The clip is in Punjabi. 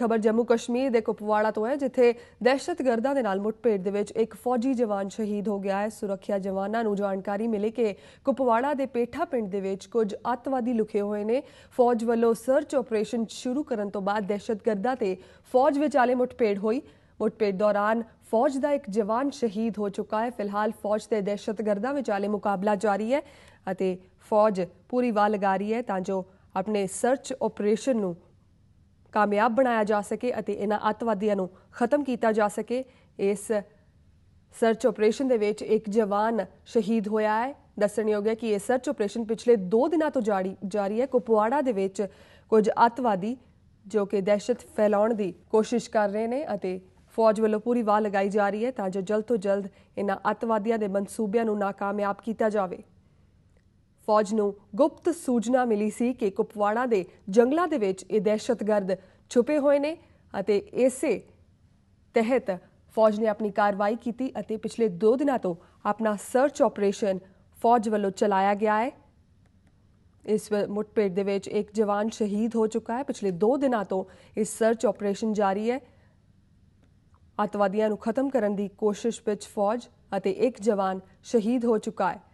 ਖਬਰ ਜੰਮੂ ਕਸ਼ਮੀਰ ਦੇ ਕੁਪਵਾੜਾ ਤੋਂ ਹੈ, ਜਿੱਥੇ ਦਹਿਸ਼ਤਗਰਦਾਂ ਦੇ ਨਾਲ ਮੁੱਠਭੇੜ ਦੇ ਵਿੱਚ ਇੱਕ ਫੌਜੀ ਜਵਾਨ ਸ਼ਹੀਦ ਹੋ ਗਿਆ ਹੈ। ਸੁਰੱਖਿਆ ਜਵਾਨਾਂ ਨੂੰ ਜਾਣਕਾਰੀ ਮਿਲੀ ਕਿ ਕੁਪਵਾੜਾ ਦੇ ਪੇਠਾ ਪਿੰਡ ਦੇ ਵਿੱਚ ਕੁਝ ਅੱਤਵਾਦੀ ਲੁਕੇ ਹੋਏ ਨੇ। ਫੌਜ ਵੱਲੋਂ ਸਰਚ ਆਪਰੇਸ਼ਨ ਸ਼ੁਰੂ ਕਰਨ ਤੋਂ ਬਾਅਦ ਦਹਿਸ਼ਤਗਰਦਾਂ ਤੇ ਫੌਜ ਵਿਚਾਲੇ ਮੁੱਠਭੇੜ ਹੋਈ। ਮੁੱਠਭੇੜ ਦੌਰਾਨ ਫੌਜ ਦਾ ਇੱਕ ਜਵਾਨ ਸ਼ਹੀਦ ਹੋ ਚੁੱਕਾ ਹੈ। ਫਿਲਹਾਲ ਫੌਜ ਤੇ ਦਹਿਸ਼ਤਗਰਦਾਂ ਵਿਚਾਲੇ ਮੁਕਾਬਲਾ ਜਾਰੀ ਹੈ ਅਤੇ ਫੌਜ ਪੂਰੀ ਵਾਹ ਲਗਾ ਰਹੀ ਹੈ ਤਾਂ ਜੋ ਆਪਣੇ ਸਰਚ ਆਪਰੇਸ਼ਨ ਨੂੰ ਕਾਮਯਾਬ ਬਣਾਇਆ ਜਾ ਸਕੇ ਅਤੇ ਇਹਨਾਂ ਅੱਤਵਾਦੀਆਂ ਨੂੰ ਖਤਮ ਕੀਤਾ ਜਾ ਸਕੇ। ਇਸ ਸਰਚ ਆਪਰੇਸ਼ਨ ਦੇ ਵਿੱਚ ਇੱਕ ਜਵਾਨ ਸ਼ਹੀਦ ਹੋਇਆ ਹੈ। ਦੱਸਣਯੋਗ ਹੈ ਕਿ ਇਹ ਸਰਚ ਆਪਰੇਸ਼ਨ ਪਿਛਲੇ 2 ਦਿਨਾਂ ਤੋਂ ਜਾਰੀ ਜਾਰੀ ਹੈ। ਕੁਪਵਾੜਾ ਦੇ ਵਿੱਚ ਕੁਝ ਅੱਤਵਾਦੀ ਜੋ ਕਿ ਦਹਿਸ਼ਤ ਫੈਲਾਉਣ ਦੀ ਕੋਸ਼ਿਸ਼ ਕਰ ਰਹੇ ਨੇ ਅਤੇ ਫੌਜ ਵੱਲੋਂ ਪੂਰੀ ਵਾਹ ਲਗਾਈ ਜਾ ਰਹੀ ਹੈ ਤਾਂ ਜੋ ਜਲਦ ਤੋਂ ਜਲਦ ਇਹਨਾਂ ਅੱਤਵਾਦੀਆਂ ਦੇ ਮਨਸੂਬਿਆਂ ਨੂੰ ਨਾਕਾਮਯਾਬ ਕੀਤਾ ਜਾਵੇ। ਫੌਜ ਨੂੰ ਗੁਪਤ ਸੂਚਨਾ ਮਿਲੀ ਸੀ ਕਿ ਕੁਪਵਾੜਾ ਦੇ ਜੰਗਲਾਂ ਦੇ ਵਿੱਚ ਇਹ ਦਹਿਸ਼ਤਗਰਦ ਛੁਪੇ ਹੋਏ ਨੇ ਅਤੇ ਇਸੇ ਤਹਿਤ ਫੌਜ ਨੇ ਆਪਣੀ ਕਾਰਵਾਈ ਕੀਤੀ ਅਤੇ ਪਿਛਲੇ 2 ਦਿਨਾਂ ਤੋਂ ਆਪਣਾ ਸਰਚ ਆਪਰੇਸ਼ਨ ਫੌਜ ਵੱਲੋਂ ਚਲਾਇਆ ਗਿਆ ਹੈ। ਇਸ ਵ- ਮੁੱਠਭੇੜ ਦੇ ਵਿੱਚ ਇੱਕ ਜਵਾਨ ਸ਼ਹੀਦ ਹੋ ਚੁੱਕਾ ਹੈ। ਪਿਛਲੇ 2 ਦਿਨਾਂ ਤੋਂ ਇਹ ਸਰਚ ਆਪਰੇਸ਼ਨ ਜਾਰੀ ਹੈ। ਅੱਤਵਾਦੀਆਂ ਨੂੰ ਖਤਮ ਕਰਨ ਦੀ ਕੋਸ਼ਿਸ਼ ਵਿੱਚ ਫੌਜ ਅਤੇ ਇੱਕ ਜਵਾਨ ਸ਼ਹੀਦ ਹੋ ਚੁੱਕਾ ਹੈ।